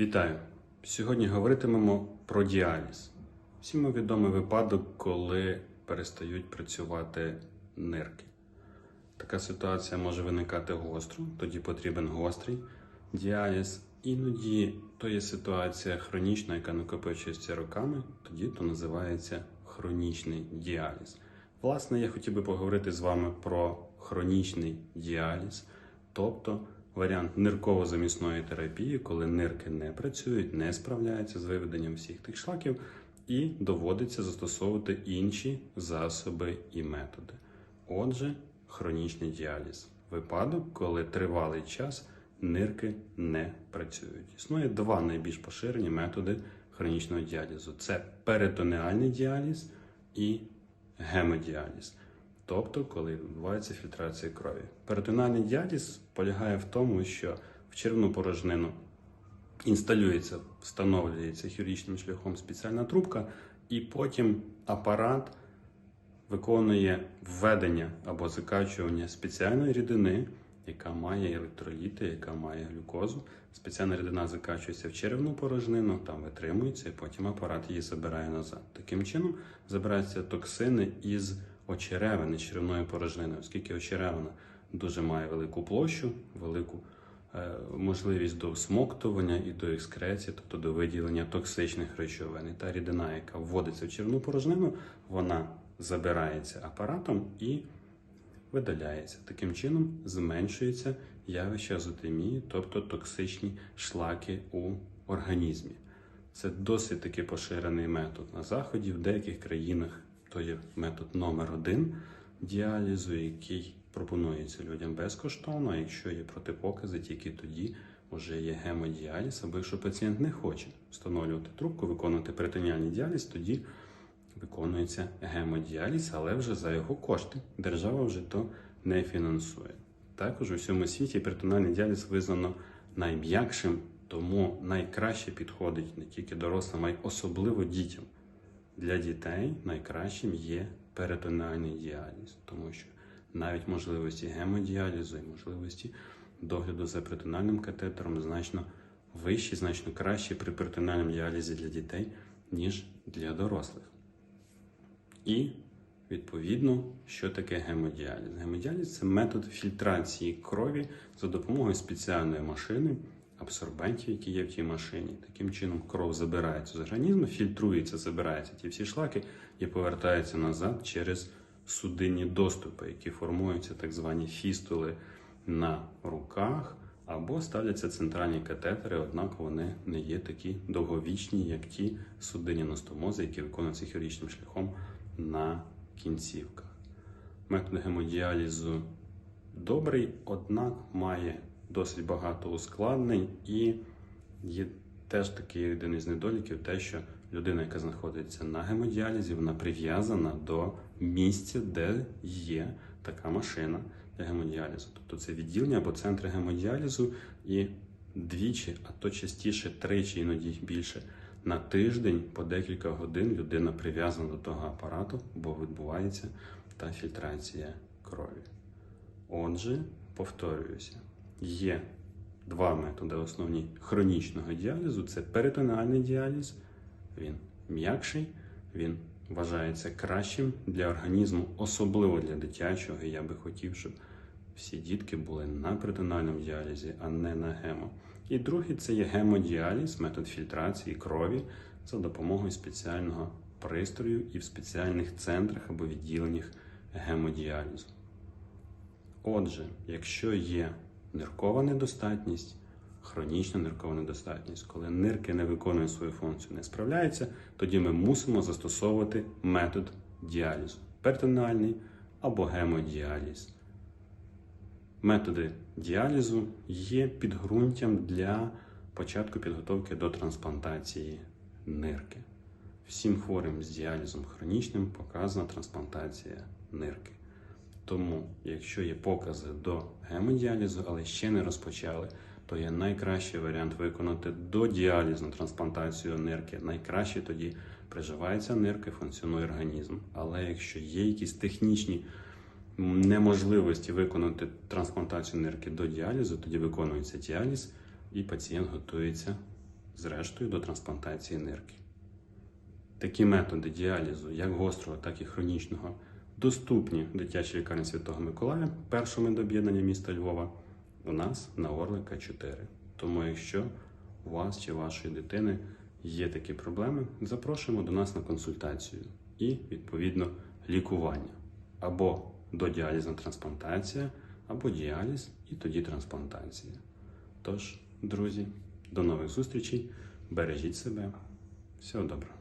Вітаю! Сьогодні говоритимемо про діаліз. Всім відомий випадок, коли перестають працювати нирки. Така ситуація може виникати гостро, тоді потрібен гострий діаліз. Іноді то є ситуація хронічна, яка накопичується роками, тоді то називається хронічний діаліз. Власне, я хотів би поговорити з вами про хронічний діаліз, тобто варіант нирково-замісної терапії, коли нирки не працюють, не справляються з виведенням всіх тих шлаків, і доводиться застосовувати інші засоби і методи. Отже, хронічний діаліз випадок, коли тривалий час нирки не працюють. Існує два найбільш поширені методи хронічного діалізу: це перитонеальний діаліз і гемодіаліз. Тобто, коли відбувається фільтрація крові. Перитонеальний діаліз полягає в тому, що в червну порожнину інсталюється, встановлюється хірургічним шляхом спеціальна трубка, і потім апарат виконує введення або закачування спеціальної рідини, яка має електроліти, яка має глюкозу. Спеціальна рідина закачується в черевну порожнину, там витримується, і потім апарат її забирає назад. Таким чином забираються токсини із очеревини черевної порожнини, оскільки очеревина дуже має велику площу, велику е, можливість до всмоктування і до екскреції, тобто до виділення токсичних речовин. І та рідина, яка вводиться в черевну порожнину, вона забирається апаратом і видаляється. Таким чином зменшується явище азотемії, тобто токсичні шлаки у організмі. Це досить таки поширений метод на заході. В деяких країнах то є метод номер один діалізу, який пропонується людям безкоштовно. А якщо є протипокази, тільки тоді вже є гемодіаліз. Або якщо пацієнт не хоче встановлювати трубку, виконувати перитоніальний діаліз, тоді виконується гемодіаліз, але вже за його кошти. Держава вже то не фінансує. Також у всьому світі перитональний діаліз визнано найм'якшим, тому найкраще підходить не тільки дорослим, а й особливо дітям. Для дітей найкращим є перитонеальний діаліз, тому що навіть можливості гемодіалізу і можливості догляду за перитональним катетером значно вищі, значно кращі при перитональному діалізі для дітей, ніж для дорослих. І відповідно, що таке гемодіаліз? Гемодіаліз це метод фільтрації крові за допомогою спеціальної машини, абсорбентів, які є в тій машині. Таким чином, кров забирається з організму, фільтрується, забираються ті всі шлаки і повертається назад через судинні доступи, які формуються так звані фістули на руках. Або ставляться центральні катетери, однак вони не є такі довговічні, як ті судинні ностомози, які виконуються хірургічним шляхом на кінцівках. Метод гемодіалізу добрий, однак має досить багато ускладнень і є теж такий один із недоліків, те, що людина, яка знаходиться на гемодіалізі, вона прив'язана до місця, де є така машина для гемодіалізу. Тобто це відділення або центри гемодіалізу і двічі, а то частіше тричі, іноді більше на тиждень по декілька годин людина прив'язана до того апарату, бо відбувається та фільтрація крові. Отже, повторююся, є два методи основні хронічного діалізу: це перитонеальний діаліз, він м'якший, він вважається кращим для організму, особливо для дитячого. І я би хотів, щоб всі дітки були на перитональному діалізі, а не на гемо. І другий це є гемодіаліз, метод фільтрації крові за допомогою спеціального пристрою і в спеціальних центрах або відділеннях гемодіалізу. Отже, якщо є ниркова недостатність, хронічна ниркова недостатність, коли нирки не виконують свою функцію, не справляються, тоді ми мусимо застосовувати метод діалізу перитонеальний або гемодіаліз. Методи діалізу є підґрунтям для початку підготовки до трансплантації нирки. Всім хворим з діалізом хронічним показана трансплантація нирки. Тому, якщо є покази до гемодіалізу, але ще не розпочали, то є найкращий варіант виконати додіалізну трансплантацію нирки. Найкраще тоді приживається нирка, функціонує організм. Але якщо є якісь технічні неможливості виконати трансплантацію нирки до діалізу, тоді виконується діаліз, і пацієнт готується зрештою до трансплантації нирки. Такі методи діалізу, як гострого, так і хронічного, доступні в дитячій лікарні Святого Миколая, першому медоб'єднання міста Львова, у нас на Орлика 4. Тому, якщо у вас чи вашої дитини є такі проблеми, запрошуємо до нас на консультацію і, відповідно, лікування або додіалізна трансплантація, або діаліз і тоді трансплантація. Тож, друзі, до нових зустрічей, бережіть себе, всього доброго.